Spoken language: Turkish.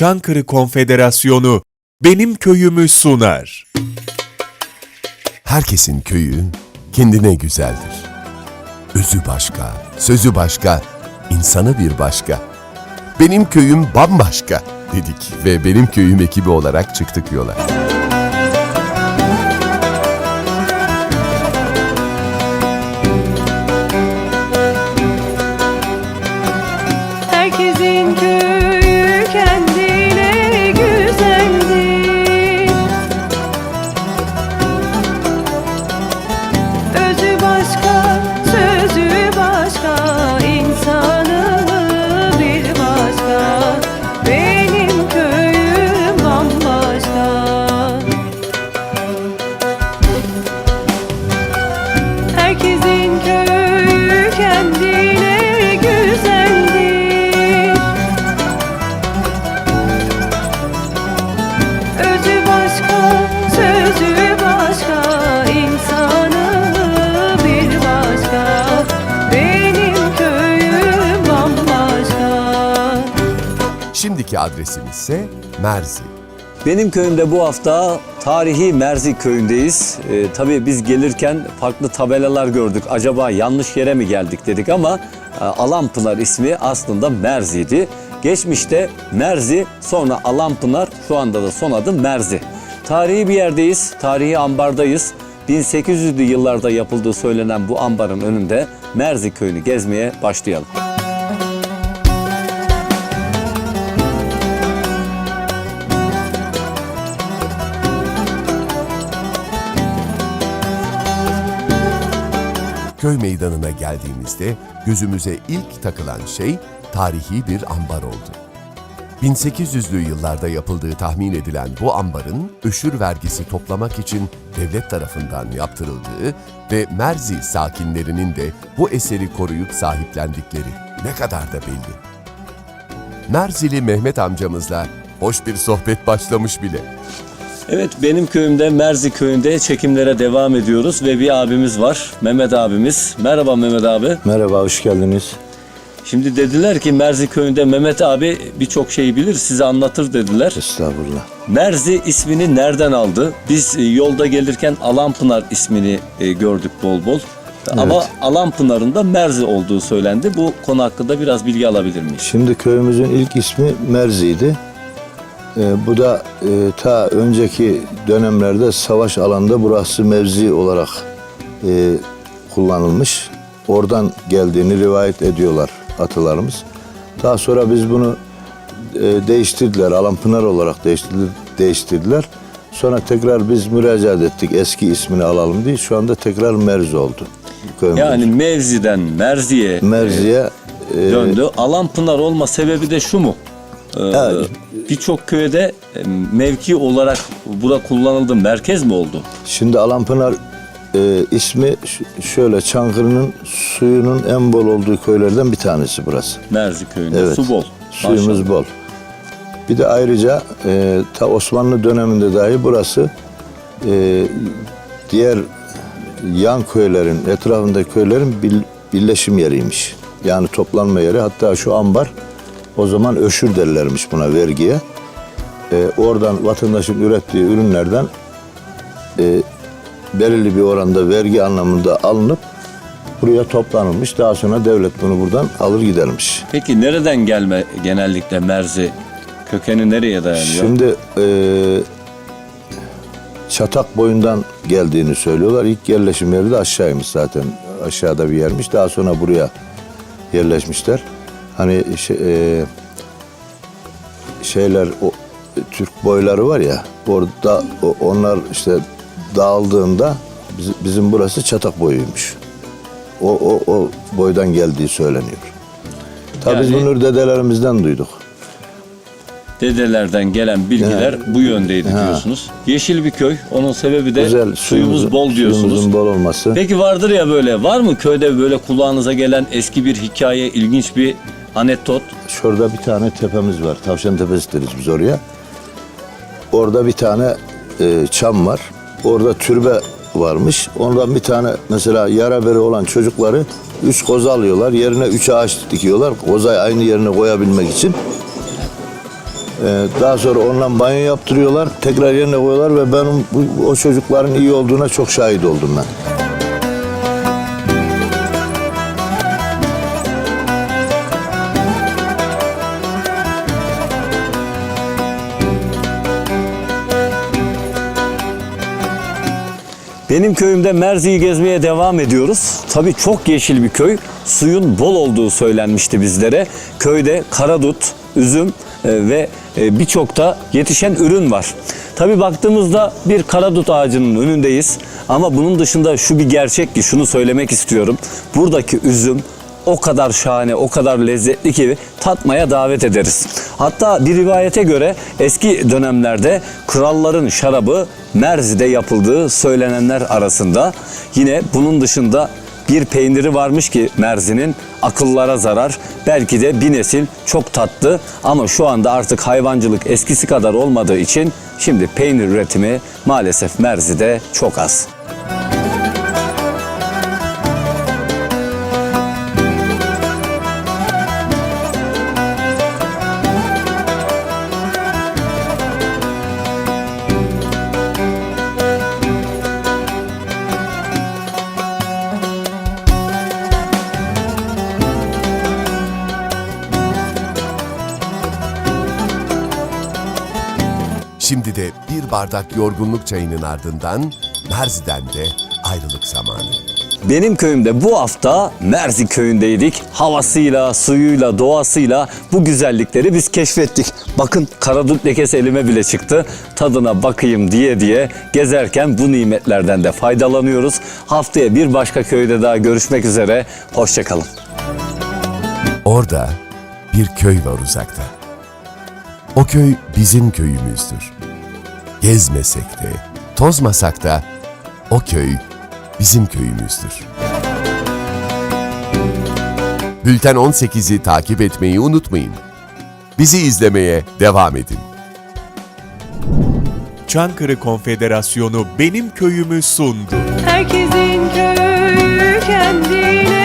Çankırı Konfederasyonu Benim Köyümü sunar. Herkesin köyü kendine güzeldir. Özü başka, sözü başka, insanı bir başka. Benim köyüm bambaşka dedik ve benim köyüm ekibi olarak çıktık yola. Şimdiki adresimiz ise Merzi. Benim köyümde bu hafta tarihi Merzi köyündeyiz. Ee, tabii biz gelirken farklı tabelalar gördük. Acaba yanlış yere mi geldik dedik ama e, Alanpınar ismi aslında Merzi'ydi. Geçmişte Merzi, sonra Alanpınar, şu anda da son adı Merzi. Tarihi bir yerdeyiz, tarihi ambardayız. 1800'lü yıllarda yapıldığı söylenen bu ambarın önünde Merzi köyünü gezmeye başlayalım. Köy meydanına geldiğimizde gözümüze ilk takılan şey tarihi bir ambar oldu. 1800'lü yıllarda yapıldığı tahmin edilen bu ambarın öşür vergisi toplamak için devlet tarafından yaptırıldığı ve Merzi sakinlerinin de bu eseri koruyup sahiplendikleri ne kadar da belli. Merzili Mehmet amcamızla hoş bir sohbet başlamış bile. Evet benim köyümde Merzi köyünde çekimlere devam ediyoruz ve bir abimiz var Mehmet abimiz. Merhaba Mehmet abi. Merhaba, hoş geldiniz. Şimdi dediler ki Merzi köyünde Mehmet abi birçok şeyi bilir size anlatır dediler. Estağfurullah. Merzi ismini nereden aldı? Biz e, yolda gelirken Alanpınar ismini e, gördük bol bol. Ama Alanpınar'ın da Merzi olduğu söylendi. Bu konu hakkında biraz bilgi alabilir miyiz? Şimdi köyümüzün ilk ismi Merzi'ydi. Ee, bu da e, ta önceki dönemlerde savaş alanda burası mevzi olarak e, kullanılmış. Oradan geldiğini rivayet ediyorlar atalarımız. Daha sonra biz bunu e, değiştirdiler. Alanpınar olarak değiştirdiler, değiştirdiler. Sonra tekrar biz müracaat ettik eski ismini alalım diye. Şu anda tekrar Merzi oldu. Köyümüz. Yani Mevzi'den Merzi'ye Merzi'ye e, döndü. Alanpınar olma sebebi de şu mu? Ee, Evet. Birçok köyde e, mevki olarak bura kullanıldı. Merkez mi oldu? Şimdi Alanpınar e, ismi şöyle Çankırı'nın suyunun en bol olduğu köylerden bir tanesi burası. Merzi köyünde Evet. su bol. Suyumuz Maşallah. bol. Bir de ayrıca e, ta Osmanlı döneminde dahi burası e, diğer yan köylerin, etrafındaki köylerin bil- birleşim yeriymiş. Yani toplanma yeri. Hatta şu ambar o zaman öşür derlermiş buna vergiye. E, oradan vatandaşın ürettiği ürünlerden e, belirli bir oranda vergi anlamında alınıp buraya toplanılmış. Daha sonra devlet bunu buradan alır gidermiş. Peki nereden gelme genellikle Merzi? Kökeni nereye dayanıyor? Şimdi e, Çatak boyundan geldiğini söylüyorlar. İlk yerleşim yeri de aşağıymış zaten. Aşağıda bir yermiş. Daha sonra buraya yerleşmişler. Hani şey, e, şeyler o Türk boyları var ya orada o- onlar işte dağıldığında biz- bizim burası Çatak boyuymuş. O, o, o boydan geldiği söyleniyor. Tabii biz Yani- bunu dedelerimizden duyduk. Dedelerden gelen bilgiler bu yöndeydi diyorsunuz. Yeşil bir köy. Onun sebebi de Güzel suyumuz bol diyorsunuz. Suyumuzun bol olması. Peki vardır ya böyle var mı köyde böyle kulağınıza gelen eski bir hikaye, ilginç bir anekdot? Şurada bir tane tepemiz var. Tavşan Tepesi deriz biz oraya. Orada bir tane e, çam var. Orada türbe varmış. Ondan bir tane mesela yara beri olan çocukları üç koza alıyorlar. Yerine üç ağaç dikiyorlar. Kozayı aynı yerine koyabilmek için. Ee, daha sonra ondan banyo yaptırıyorlar, tekrar yerine koyuyorlar ve benim bu, o çocukların iyi olduğuna çok şahit oldum ben. Benim köyümde Merzi'yi gezmeye devam ediyoruz. Tabii çok yeşil bir köy. Suyun bol olduğu söylenmişti bizlere. Köyde karadut, üzüm e, ve e, birçok da yetişen ürün var. Tabii baktığımızda bir karadut ağacının önündeyiz. Ama bunun dışında şu bir gerçek ki şunu söylemek istiyorum. Buradaki üzüm o kadar şahane, o kadar lezzetli ki tatmaya davet ederiz. Hatta bir rivayete göre eski dönemlerde kralların şarabı Merzi'de yapıldığı söylenenler arasında. Yine bunun dışında bir peyniri varmış ki Merzi'nin akıllara zarar. Belki de bir nesil çok tatlı ama şu anda artık hayvancılık eskisi kadar olmadığı için şimdi peynir üretimi maalesef Merzi'de çok az. Şimdi de bir bardak yorgunluk çayının ardından Merzi'den de ayrılık zamanı. Benim köyümde bu hafta Merzi köyündeydik. Havasıyla, suyuyla, doğasıyla bu güzellikleri biz keşfettik. Bakın karadut lekesi elime bile çıktı. Tadına bakayım diye diye gezerken bu nimetlerden de faydalanıyoruz. Haftaya bir başka köyde daha görüşmek üzere. Hoşçakalın. Orada bir köy var uzakta. O köy bizim köyümüzdür. Gezmesek de, tozmasak da o köy bizim köyümüzdür. Bülten 18'i takip etmeyi unutmayın. Bizi izlemeye devam edin. Çankırı Konfederasyonu Benim Köyümü sundu. Herkesin köyü kendine